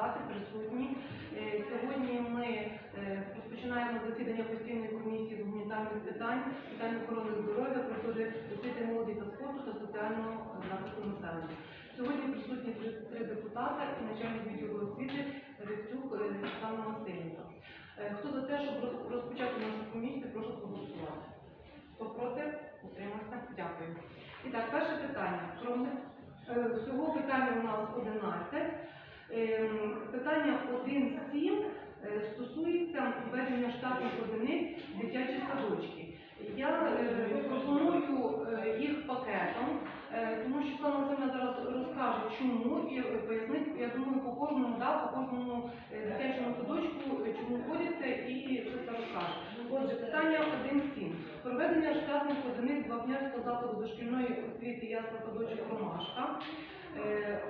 депутати присутні. Е, Сьогодні ми е, розпочинаємо засідання постійної комісії з гуманітарних питань, питань охорони здоров'я, культури, освіти, молоді та спорту та соціального захисту населення. Сьогодні присутні три, депутати і начальник відділу освіти Рецюк е, Світлана Васильівна. Хто за те, щоб розпочати нашу комісію, прошу проголосувати. Хто проти? Утримався? Дякую. І так, перше питання. Всього питання у нас 11. Ем, Питання 1.7 е, стосується введення штатних одиниць дитячі садочки. Я е, пропоную е, їх пакетом, тому що Світлана Васильівна зараз розкаже, чому і пояснить, я думаю, по кожному, да, по кожному дитячому садочку, чому вводиться і все це розкаже. Отже, питання 1.7. Проведення штатних одиниць Вапнярського закладу дошкільної освіти ясла садочок Ромашка е,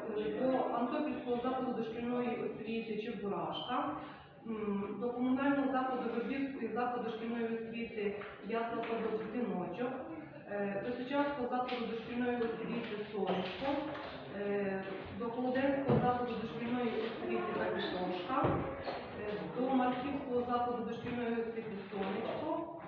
до Антопільського закладу дошкільної освіти Чебурашка, до комунального закладу Вербівської закладу дошкільної освіти ясла садок Дзвіночок, е, до Сучаського закладу дошкільної освіти Сонечко, е, до Холоденського закладу дошкільної освіти Капітошка, до Марківського закладу дошкільної освіти Сонечко.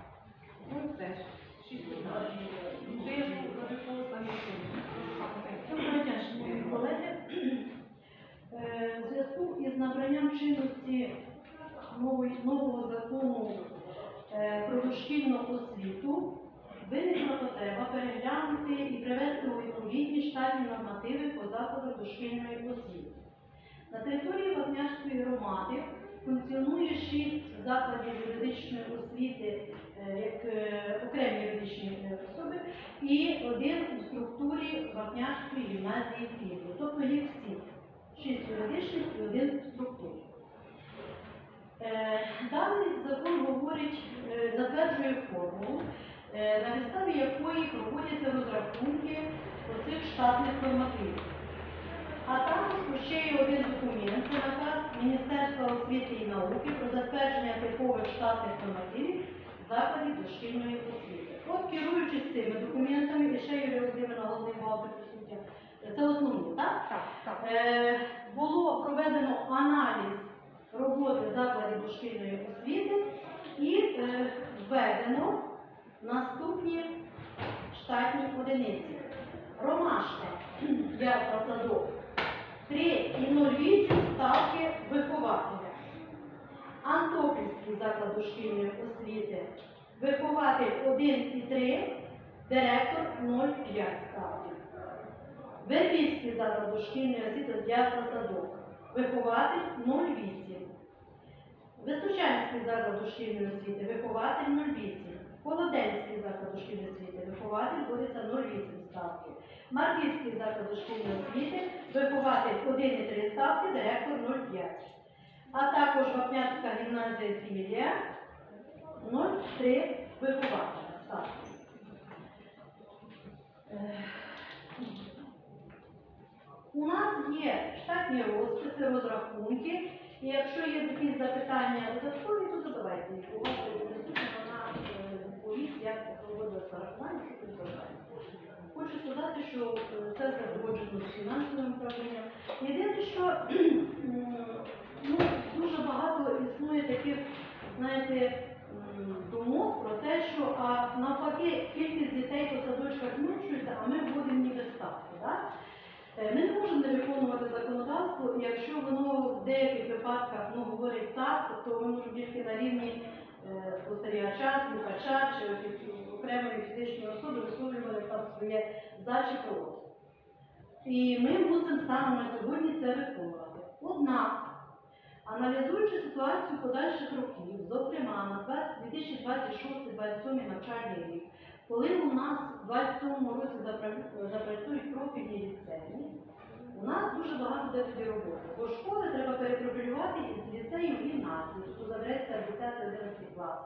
Переглянути і привести у відповідні штатні нормативи по закладах дошкільної освіти. На території Вапнярської громади функціонує шість закладів юридичної освіти е, як е, окремі юридичні е, особи і один у структурі Вапнярської гімназії Києва. Тобто їх всі. Шість юридичних і один в структурі. Даний закон говорить, затверджує формулу, на підставі якої проводяться розрахунки оцих штатних нормативів. А також ще є один документ, це наказ Міністерства освіти і науки про затвердження типових штатних нормативів закладів дошкільної освіти. От керуючись цими документами, і ще Юрій Володимирівна головний бухгалтер присутня, це основні, так? Так, так. Е, було проведено аналіз роботи закладів дошкільної освіти і е, введено наступні штатні одиниці. Ромашка, ясла садок, 3,08 ставки вихователя. Антопільський заклад дошкільної освіти, вихователь 1,3, директор 0,5 ставки. Вербівський заклад дошкільної освіти ясла садок. Вихователь 0,8. Височанський заклад дошкільної освіти, вихователь 0,8. Холоденський заклад дошкільної освіти, вихователь вводиться 0,8 ставки. Марківський заклад дошкільної освіти, вихователь 1,3 ставки, директор 0,5. А також Вапнярська гімназія філія 0,3 вихователя ставки. Е, у нас є штатні розписи, розрахунки, і якщо є якісь запитання додаткові, то задавайте їх. У вас відповість, як проводилося рахування. Хочу сказати, що е, це загороджено з фінансовим управлінням. Єдине, що ну, дуже багато існує таких, знаєте, думок про те, що а, навпаки кількість дітей по садочках зменшується, а ми вводимо ніби ставки. Так? Е, Ми не можемо не виконувати законодавство, і якщо воно в деяких випадках ну, говорить так, то ми можемо тільки на рівні спостерігача, слухача чи окремої фізичної особи висловлювати там своє за чи проти. І ми мусимо станом на сьогодні це виконувати. Однак, аналізуючи ситуацію подальших років, зокрема на 2026-2027 навчальний рік, коли у нас в 27 році запрацюють профільні ліцеї, у нас дуже багато де тоді роботи. Бо школи треба перепрофілювати із ліцею в гімназію, тут забереться 10-11 клас.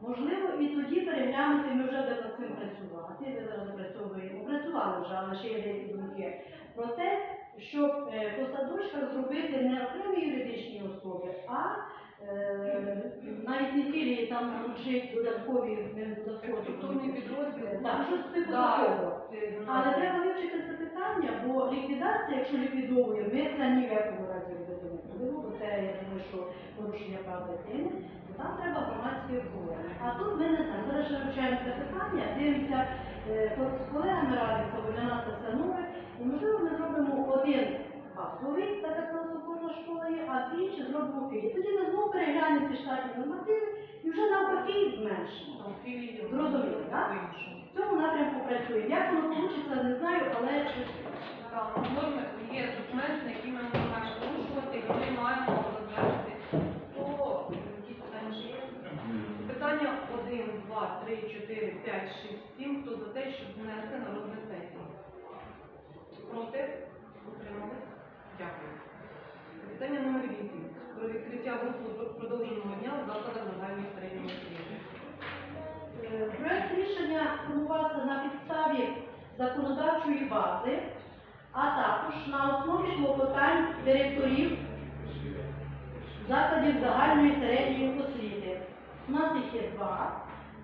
Можливо, і тоді переглянути, ми вже будемо над цим працювати, ми зараз опрацьовуємо, працювали вже, але ще є деякі думки, про те, щоб посадочка по садочках зробити не окремі юридичні особи, а е, навіть не філії там вчить додаткові додаткові. Структурний підрозділ. Так, щось типу такого. Е, Але треба вивчити це питання, бо ліквідація, якщо ліквідовуємо, ми це ні в якому разі робити не будемо, бо це я думаю, що порушення прав дитини, то там треба громадське обговорення. А тут ми не знаємо. Зараз вивчаємо це питання, дивимося, е, з колегами радимося, бо для нас це все нове. І можливо ми зробимо один базовий, так як у нас школа є, а всі інші зробимо філії. Тоді ми знову переглянемо ці штатні нормативи і вже навпаки їх зменшимо. Зрозуміло, так? В цьому напрямку працюємо. Як воно вийде, не знаю, але норми є зменшення, які ми маємо порушувати, і ми маємо затвердити. То які питання ще є? Питання 1, 2, 3, 4, 5, 6, 7. Хто за те, щоб внести на розгляд сесії? Проти? Утримались? Дякую. Питання номер 8. Про відкриття групи продовженого дня в закладах загальної середньої освіти. Е, Проект рішення формувався на підставі законодавчої бази, а також на основі клопотань директорів закладів загальної середньої освіти. У нас їх є два,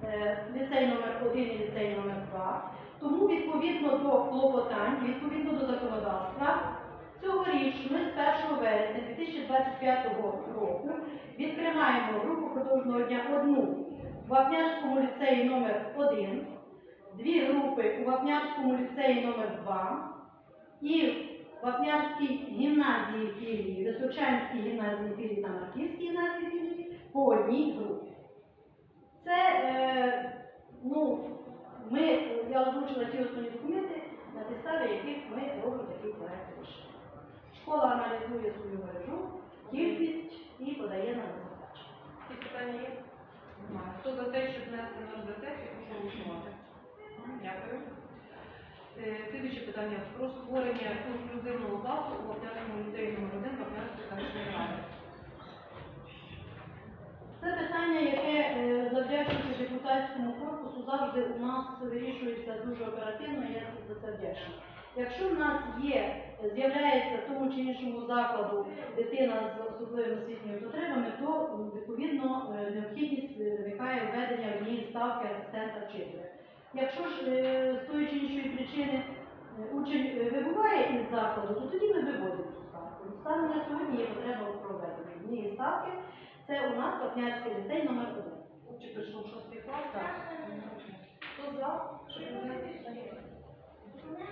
е, ліцей номер 1 і ліцей номер 2. Тому відповідно до клопотань, відповідно до законодавства, цьогоріч ми з 1 вересня 2025 року відкриваємо групу продовжного дня одну в Вапнярському ліцеї номер 1 дві групи у Вапнярському ліцеї номер 2 і в Вапнярській гімназії філії, Височанській гімназії філії та Марківській гімназії філії по одній групі. Це, е, ну, ми, я озвучила ті основні документи, на підставі яких ми робимо такий проект рішення. Школа аналізує свою мережу, кількість і подає нам задачі. Які питання є? Немає. Хто за те, щоб внести на сесії, прошу голосувати. Дякую. Е, Слідуюче питання про створення інклюзивного класу у Вапнярському ліцеї номер 1 Вапнярської селищної ради. Це питання, яке е, завдячуючи депутатському корпусу, завжди у нас вирішується дуже оперативно, і я за це вдячна. Якщо в нас є, з'являється в тому чи іншому закладу дитина з особливими освітніми потребами, то відповідно е, необхідність виникає введення однієї ставки асистента вчителя. Якщо ж е, з тої чи іншої причини е, учень вибуває із закладу, то тоді ми виводимо цю ставку. Станом на сьогодні є потреба у проведенні однієї ставки. Це у нас Вапнярський ліцей номер 1. Чи прийшов шостий клас? Так. Хто за?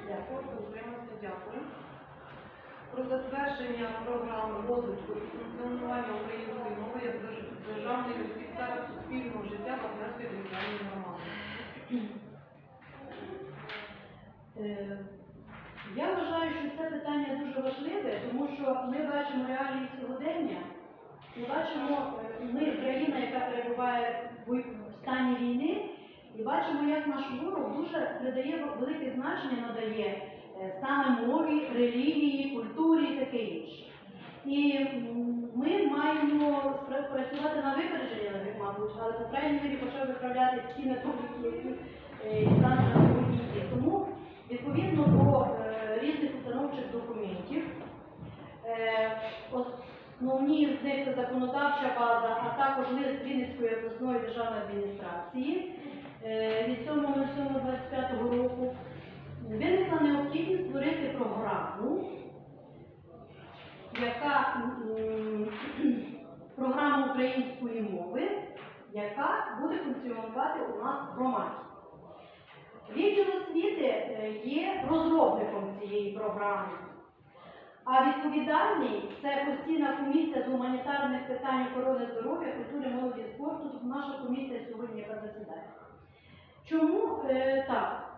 Дякую. Утримався. Дякую. Про затвердження програми розвитку і функціонування української мови як держ- державної в суспільного життя Вапнярської територіальної громади. Е, Я вважаю, що це питання дуже важливе, тому що ми бачимо реалії сьогодення, ми бачимо, е, ми країна, яка перебуває в стані війни, і бачимо, як наш ворог дуже придає велике значення надає саме мові, релігії, культурі і таке інше. І ми маємо працювати на випередження, мабуть, але по крайній мірі почав виправляти ті методики, які е, на сьогодні є. Тому відповідно до е, різних установчих документів, е, основні з них це законодавча база, а також лист Вінницької обласної державної адміністрації е, від 7.07.25 року, виникла необхідність створити програму, яка м, програма української мови, яка буде функціонувати у нас в громаді. Відділ освіти е, є розробником цієї програми, а відповідальний це постійна комісія з гуманітарних питань охорони здоров'я, культури, молоді спорту. Наша комісія сьогодні засідає. Чому е, так?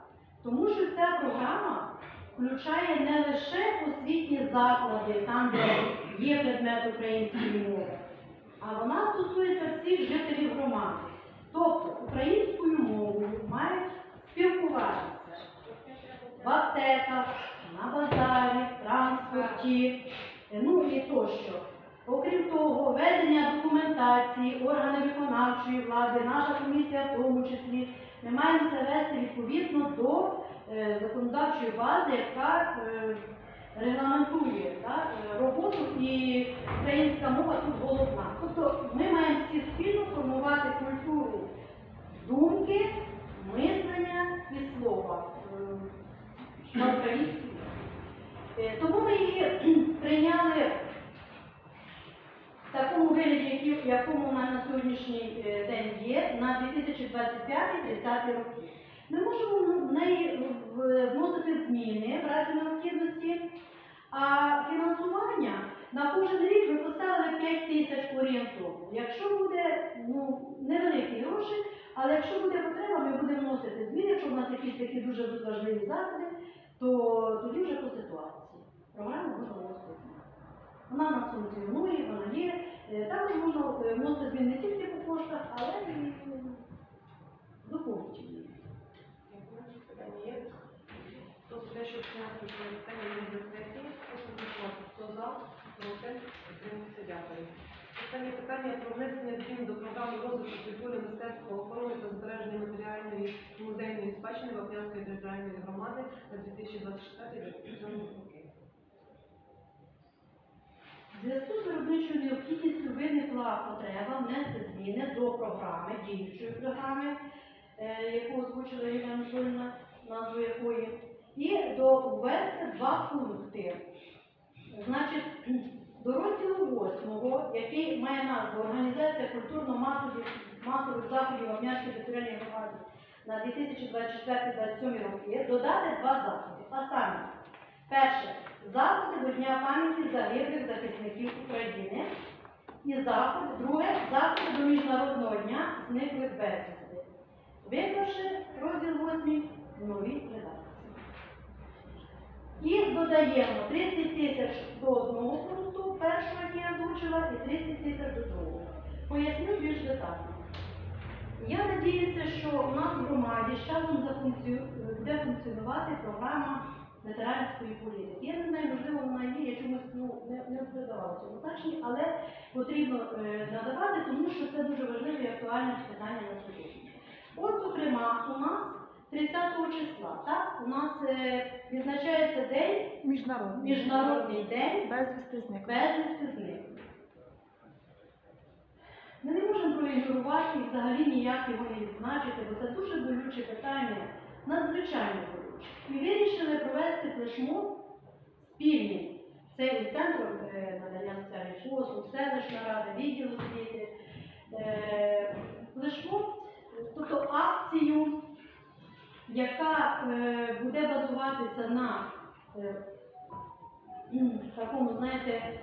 Тому що ця програма включає не лише освітні заклади, там, де є предмет української мови, а вона стосується всіх жителів громади. Тобто українською мовою мають спілкуватися в аптеках, на базарі, в транспорті, ну і тощо. Окрім того, ведення документації, органи виконавчої влади, наша комісія в тому числі, ми маємо це вести відповідно до е, законодавчої бази, яка е, регламентує так, роботу і українська мова тут головна. Тобто ми маємо всі спільно формувати культуру думки, мислення і слова е, на українській. Е, Тому ми її прийняли такому вигляді, в якому вона на сьогоднішній е, день є, на 2025-30 роки. Ми можемо в неї вносити зміни в разі необхідності, а фінансування на кожен рік ми поставили 5 тисяч орієнтовно. Якщо буде ну, невеликі гроші, але якщо буде потреба, ми будемо вносити зміни, якщо в нас якісь такі дуже важливі заходи, то тоді вже по ситуації. Програма можна зміни. Вона нас функціонує, вона є. Е, Також можна е, вносити зміни не тільки по коштах, але і до пунктів. Дякую. Питання є? Хто за те, щоб на дякую. Останнє питання про внесення змін до програми розвитку культури, мистецтва, охорони та збереження матеріальної музейної спадщини Вапнянської територіальної громади на 2024-2027 роки. Зв'язку з виробничою необхідністю виникла потреба внести зміни до програми, діючої програми, е, яку озвучила Ірина Анатольовна, назву якої, і ввести два пункти. Значить, до розділу 8, який має назву Організація культурно-масових масових заходів Вапнярської територіальної громади на 2024-2027 роки, додати два заходи. А саме, перше, заходи до Дня пам'яті загиблих захисників України. І заходи, друге, заходи до Міжнародного дня зниклих безвісти. Виклавши розділ 8 в новій редакції. І додаємо 30 тисяч до одного пункту, першого, який я озвучила, і 30 тисяч до другого. Поясню більш детально. Я надіюся, що у нас в громаді з часом буде функціонувати програма ветеранської політики. Я не знаю, можливо, вона є, я чомусь ну, не, не придавала цьому значення, але потрібно е, надавати, тому що це дуже важливе і актуальне питання на сьогодні. От, зокрема, у нас 30 числа, так, у нас е, відзначається день, Міжнародний. Міжнародний день Безвісти зник. безвісти зниклих. Ми не можемо проігнорувати і взагалі ніяк його не відзначити, бо це дуже болюче питання, надзвичайно болюче. І вирішили провести флешмоб спільний. Це із центром е, надання соціальних послуг, селищна рада, відділ освіти. Е, Флешмоб, тобто акцію, яка е, буде базуватися на такому, знаєте,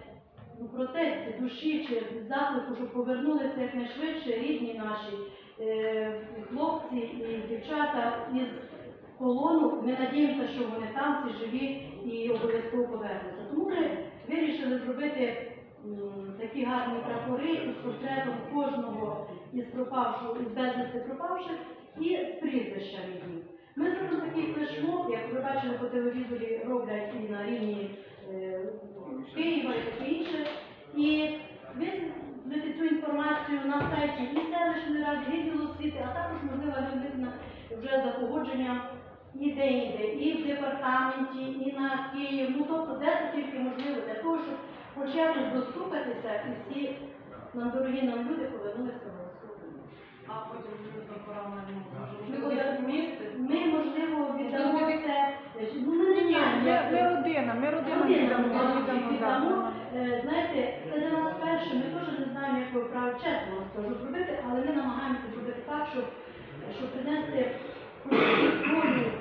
ну, протесті душі чи заклику, щоб повернулися якнайшвидше рідні наші хлопці і дівчата із полону. Ми надіємося, що вони там всі живі і обов'язково повернуться. Тому ми вирішили зробити такі гарні прапори із портретом кожного із пропавшого, із безвісти пропавших і з прізвищами їх. Ми зробимо такий флешмоб, як ви бачили по телевізорі, роблять і на рівні е, Києва і таке інше. І висвітлити цю інформацію на сайті і селищної ради, відділу освіти, а також можливо людина вже за погодження і де-інде, і в департаменті, і на Київ. Ну тобто, де це тільки можливо для того, щоб хоч якось достукатися і всі нам дорогі нам люди повернулися в Господу. А потім ми. Можливо, віддамо це. Ну, ми не знаємо. ми, родина, ми Родина, віддамо, Е, Знаєте, це для нас перше, ми теж не знаємо, як ви право чесно вам скажу зробити, але ми намагаємося зробити так, щоб, щоб принести волю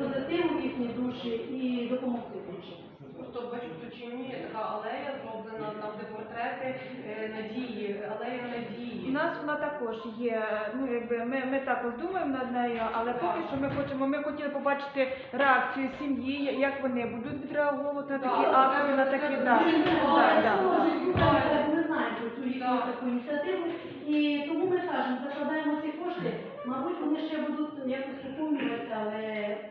позитиву в їхні душі і допомогти іншим. Просто бачу, то чи ні, така алея зроблена, там де портрети е, надії, алея У нас вона також є. Ну якби ми, ми також думаємо над нею, але поки що ми хочемо. Ми хотіли побачити реакцію сім'ї, як вони будуть відреагувати на такі Так, акції, на такі да. Да, да. да. Ми знаємо цю їхню таку ініціативу, і тому ми кажемо, закладаємо ці кошти. Мабуть, вони ще будуть якось поповнюватися, але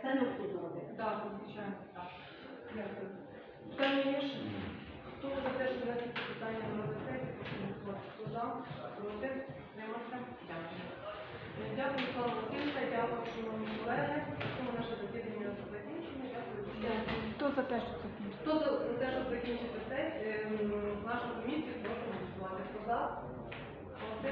це необхідно робити. Так, звичайно, так. Дякую. Питання є ще? Хто за те, що внести це питання на розгляд сесії, прошу голосувати. Хто за, проти, тримався? Дякую. Дякую, Слава Васильівна, дякую, шановні колеги. Тому наше засідання закінчено. Дякую. Хто за те, що це? Хто за те, щоб закінчити це, в нашу комісію, прошу голосувати. Хто за, проти,